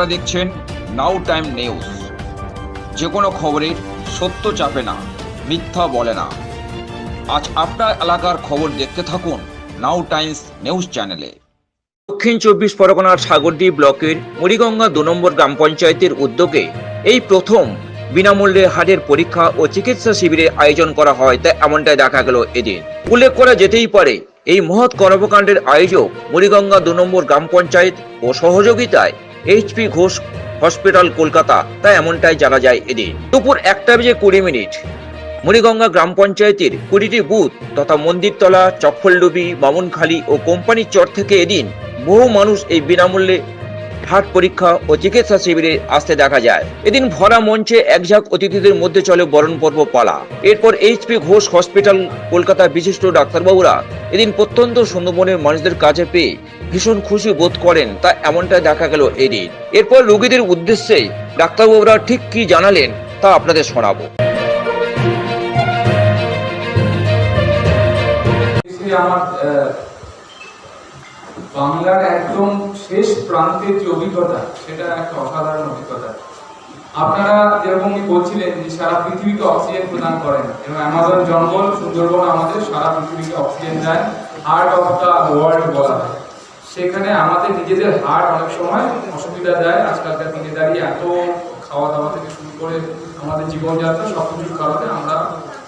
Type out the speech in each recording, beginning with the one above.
আপনারা দেখছেন নাও time news. যে কোনো খবরের সত্য চাপে না, মিথ্যা বলে না। আজ আপনার এলাকার খবর দেখতে থাকুন নাও টাইমস নিউজ চ্যানেলে। দক্ষিণ চব্বিশ পরগনার সাগরদী ব্লকের মুড়িগঙ্গা দু নম্বর গ্রাম পঞ্চায়েতের উদ্যোগে এই প্রথম বিনামূল্যে হার্টের পরীক্ষা ও চিকিৎসা শিবিরের আয়োজন করা হয় তা এমনটাই দেখা গেল এদিন। উল্লেখ করা যেতেই পারে, এই মহৎ কর্মকাণ্ডের আয়োজক মুড়িগঙ্গা দু নম্বর গ্রাম পঞ্চায়েত ও সহযোগিতায় এইচপি ঘোষ হসপিটাল কলকাতা তা এমনটাই জানা যায় এদিন। দুপুর একটা বেজে কুড়ি মিনিট। মুড়িগঙ্গা গ্রাম পঞ্চায়েতের কুড়িটি বুথ তথা মন্দিরতলা চক্ফলডুবি বামুনখালী ও কোম্পানির চর থেকে এদিন বহু মানুষ এই বিনামূল্যে হার্ট পরীক্ষা ও চিকিৎসা শিবিরে আসতে দেখা যায়। এদিন ভরা মঞ্চে একঝাঁক অতিথিদের মধ্যে চলে বরণ পর্ব পালা। এরপর এইচপি ঘোষ হসপিটাল কলকাতার বিশিষ্ট ডাক্তারবাবুরা এদিন প্রত্যন্ত সুন্দরবনের মানুষদের কাছে পেয়ে ভীষণ খুশি বোধ করেন, তা এমনটা দেখা গেল এদিন এরপর রোগীদের উদ্দেশ্যে ডাক্তারবাবুরা ঠিক কি জানালেন, তা আপনাদের শোনাবো। আমার বাংলার একদম শেষ প্রান্তের যে অভিজ্ঞতা, সেটা একটা অসাধারণ অভিজ্ঞতা। আপনারা যেরকম বলছিলেন যে সারা পৃথিবীকে অক্সিজেন প্রদান করেন, এবং অ্যামাজন জঙ্গল সুন্দরবন আমাদের সারা পৃথিবীকে অক্সিজেন দেয় হার্ট অফ দ্য ওয়ার্ল্ড বলা হয়। সেখানে আমাদের নিজেদের হার্ট অনেক সময় অসুবিধা দেয়। আজকালকার দিনে দাঁড়িয়ে এত খাওয়া দাওয়া থেকে শুরু করে আমাদের জীবনযাত্রা সব কিছুর কারণে আমরা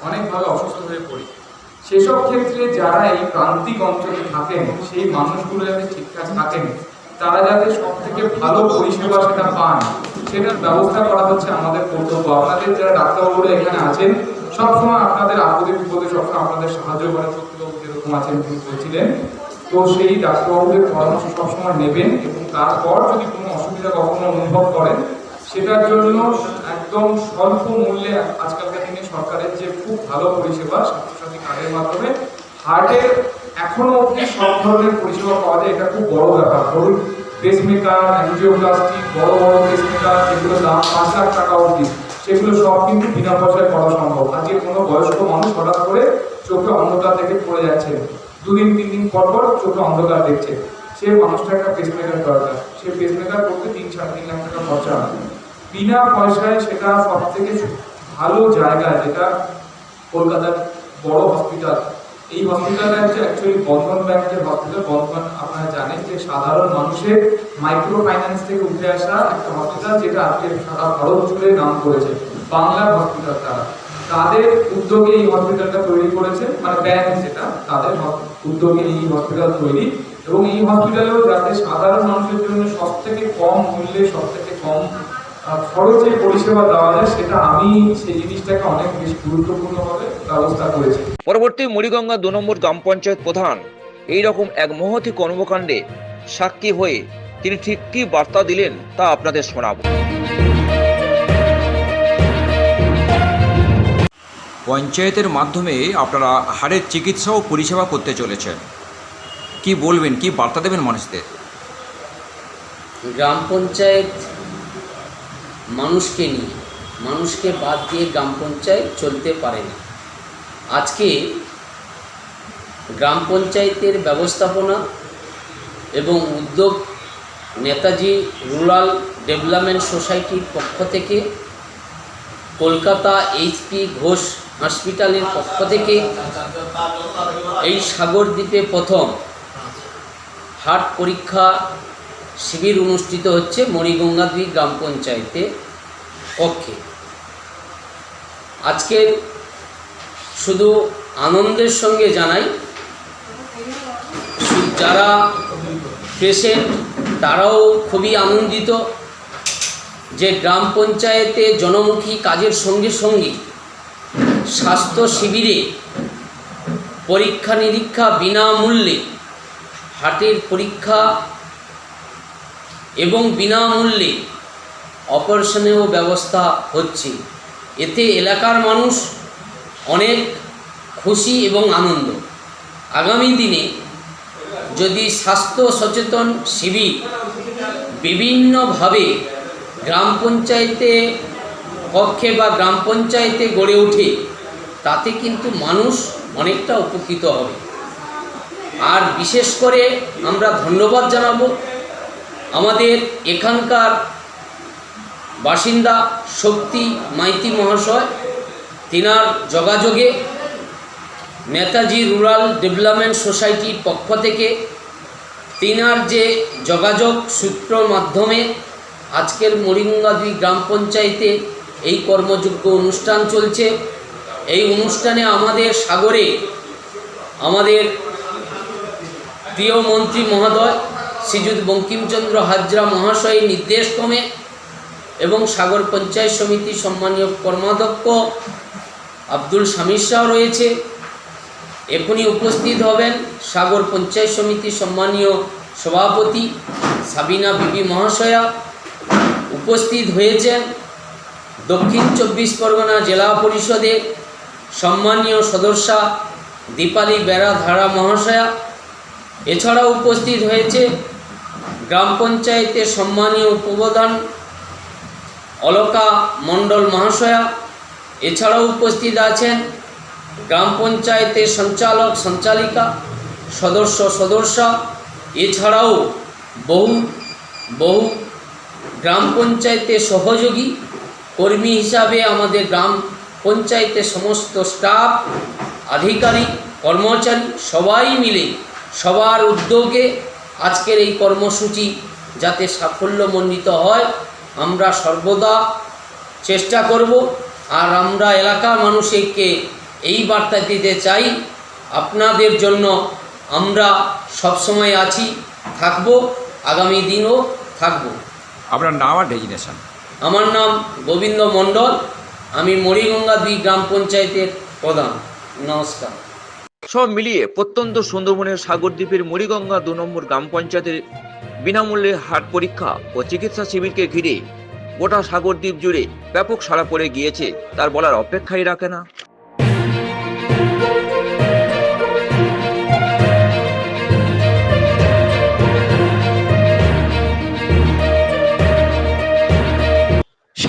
অনেকভাবে অসুস্থ হয়ে পড়ি। সেসব ক্ষেত্রে যারা এই প্রান্তিক অঞ্চলে থাকেন, সেই মানুষগুলো যাতে ঠিকঠাক থাকেন, তারা যাতে সব থেকে ভালো পরিষেবা সেটা পান, সেটার ব্যবস্থা করা হচ্ছে আমাদের কর্তব্য। আপনাদের যারা ডাক্তারবাবুরা এখানে আছেন, সবসময় আপনাদের আপদে বিপদে সবসময় আপনাদের সাহায্য করেন সত্যবাবু যেরকম আছেন, তিনি বলছিলেন। তো সেই ডাক্তারবাবুদের পরামর্শ সবসময় নেবেন এবং তারপর যদি কোনো অসুবিধা কখনো অনুভব করেন, সেটার জন্য একদম স্বল্প মূল্যে আজকালকার দিনে সরকারের যে খুব ভালো পরিষেবা, স্বাস্থ্যসাথী কার্ডের মাধ্যমে হার্টের এখনও অবধি সব ধরনের পরিষেবা পাওয়া যায়। এটা খুব বড় ব্যাপার। ধরুন পেসমেকার অ্যাঞ্জিওপ্লাস্টি বড় বড় পেসমেকার যেগুলো দাম পাঁচ লাখ টাকা অবধি, সেগুলো সব কিন্তু বিনা পয়সায় করা সম্ভব। আজকে কোনো বয়স্ক মানুষ হঠাৎ করে চোখে অন্ধকার থেকে পড়ে যাচ্ছে। দুদিন, তিন দিন পর পর চোখে অন্ধকার দেখছে। সে মানুষটা একটা পেসমেকার দরকার সে পেসমেকার করতে তিন, সাড়ে তিন লাখ টাকা খরচা হয় বিনা পয়সায় সেটা সব থেকে ভালো জায়গা, যেটা কলকাতার বড় হসপিটাল এই হসপিটালটা হচ্ছে অ্যাকচুয়ালি বন্ধন ব্যাংকের হসপিটাল বন্ধন আপনারা জানেন যে সাধারণ মানুষের মাইক্রো ফাইন্যান্স থেকে উঠে আসা একটা হসপিটাল যেটা আজকে সারা ভারত জুড়ে নাম করেছে। বাংলার হসপিটাল তারা। তাদের উদ্যোগে এই হসপিটালটা তৈরি করেছে মানে ব্যাংক যেটা, তাদের উদ্যোগে এই হসপিটাল তৈরি। এবং এই হসপিটালেও যাতে সাধারণ মানুষের জন্য সব থেকে কম মূল্যে সব থেকে কম খরচে পরিষেবা দেওয়া যায়, সেটা আমি সেই জিনিসটাকে অনেক বেশি গুরুত্বপূর্ণভাবে ব্যবস্থা করেছি। পরবর্তী মুড়িগঙ্গা দু নম্বর গ্রাম পঞ্চায়েত প্রধান এই রকম এক মহতি কর্মকাণ্ডে সাক্ষী হয়ে তিনি ঠিক কি বার্তা দিলেন তা আপনাদের শোনাবো। পঞ্চায়েতের মাধ্যমে আপনারা হাড়ের চিকিৎসা ও পরিষেবা করতে চলেছেন কি বলবেন, কি বার্তা দেবেন মানুষদের গ্রাম পঞ্চায়েত মানুষকে নিয়ে, মানুষকে বাদ দিয়ে গ্রাম পঞ্চায়েত চলতে পারে না। আজকে গ্রাম পঞ্চায়েতের ব্যবস্থাপনা এবং উদ্যোগ নেতাজি রুরাল ডেভেলপমেন্ট সোসাইটির পক্ষ থেকে কলকাতা এইচপি ঘোষ হসপিটালের পক্ষ থেকে এই সাগরদ্বীপে প্রথম হার্ট পরীক্ষা শিবির অনুষ্ঠিত হচ্ছে মণিগঙ্গাদ্বীপ গ্রাম পঞ্চায়েতে পক্ষে। আজকের শুধু আনন্দের সঙ্গে জানাই যারা পেশেন্ট তারাও খুবই আনন্দিত যে গ্রাম পঞ্চায়েতে জনমুখী কাজের সঙ্গে সঙ্গে স্বাস্থ্য শিবিরে পরীক্ষা নিরীক্ষা বিনামূল্যে হার্টের পরীক্ষা এবং বিনামূল্যে অপারেশনেও ব্যবস্থা হচ্ছে। এতে এলাকার মানুষ অনেক খুশি এবং আনন্দ। আগামী দিনে যদি স্বাস্থ্য সচেতন শিবির বিভিন্নভাবে গ্রাম পঞ্চায়েতে পক্ষে বা গ্রাম পঞ্চায়েতে গড়ে ওঠে তাতে কিন্তু মানুষ অনেকটা উপকৃত হবে। আর বিশেষ করে আমরা ধন্যবাদ জানাব আমাদের এখানকার বাসিন্দা শক্তি মাইতি মহাশয়, তিনার যোগাযোগে নেতাজি রুরাল ডেভেলপমেন্ট সোসাইটির পক্ষ থেকে তিনার যে যোগাযোগ সূত্রর মাধ্যমে আজকের মরিঙ্গাদি গ্রাম পঞ্চায়েতে এই কর্মযোগ্য অনুষ্ঠান চলছে। এই অনুষ্ঠানে আমাদের সাগরে আমাদের প্রিয় মন্ত্রী মহোদয়, শ্রীযুত বঙ্কিমচন্দ্র হাজরা মহাশয়ের নির্দেশক্রমে এবং সাগর পঞ্চায়েত সমিতি সম্মানীয় কর্মাধ্যক্ষ আব্দুল শামির শাহ রয়েছে। এখনই উপস্থিত হবেন সাগর পঞ্চায়েত সমিতি সম্মানীয় সভাপতি সাবিনা বিবি মহাশয়া। উপস্থিত হয়েছেন দক্ষিণ চব্বিশ পরগনা জেলা পরিষদের সম্মানীয় সদস্যা, দীপালি বেড়া ধারা মহাশয়া, এছাড়াও উপস্থিত হয়েছে গ্রাম পঞ্চায়েতের সম্মানীয় উপপ্রধান অলকা মণ্ডল মহাশয়া, এছাড়াও উপস্থিত আছেন গ্রাম পঞ্চায়েতের সঞ্চালক সঞ্চালিকা, সদস্য সদস্যা, এছাড়াও বহু বহু গ্রাম পঞ্চায়েতের সহযোগী, কর্মী হিসাবে আমাদের গ্রাম পঞ্চায়েতের সমস্ত স্টাফ আধিকারিক কর্মচারী সবাই মিলে সবার উদ্যোগে আজকের এই কর্মসূচি যাতে সাফল্যমণ্ডিত হয় আমরা সর্বদা চেষ্টা করব। আর আমরা এলাকার মানুষকে এই বার্তা দিতে চাই আপনাদের জন্য আমরা সবসময় আছি থাকব আগামী দিনও থাকব। আপনার নাম আর ডেজিনেশন? আমার নাম গোবিন্দ মণ্ডল। আমি মরিগঙ্গা দুই গ্রাম পঞ্চায়েতের প্রধান। নমস্কার। সব মিলিয়ে প্রত্যন্ত সুন্দরবনের সাগরদ্বীপের মরিগঙ্গা দু নম্বর গ্রাম পঞ্চায়েতের বিনামূল্যে হাট পরীক্ষা ও চিকিৎসা শিবিরকে ঘিরে গোটা সাগরদ্বীপ জুড়ে ব্যাপক সাড়া পড়ে গিয়েছে, তার বলার অপেক্ষাই রাখে না।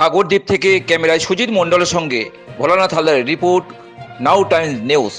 সাগরদ্বীপ থেকে ক্যামেরায় সুজিত মণ্ডলের সঙ্গে ভোলানাথ হালদারের রিপোর্ট নাও টাইমস নিউজ।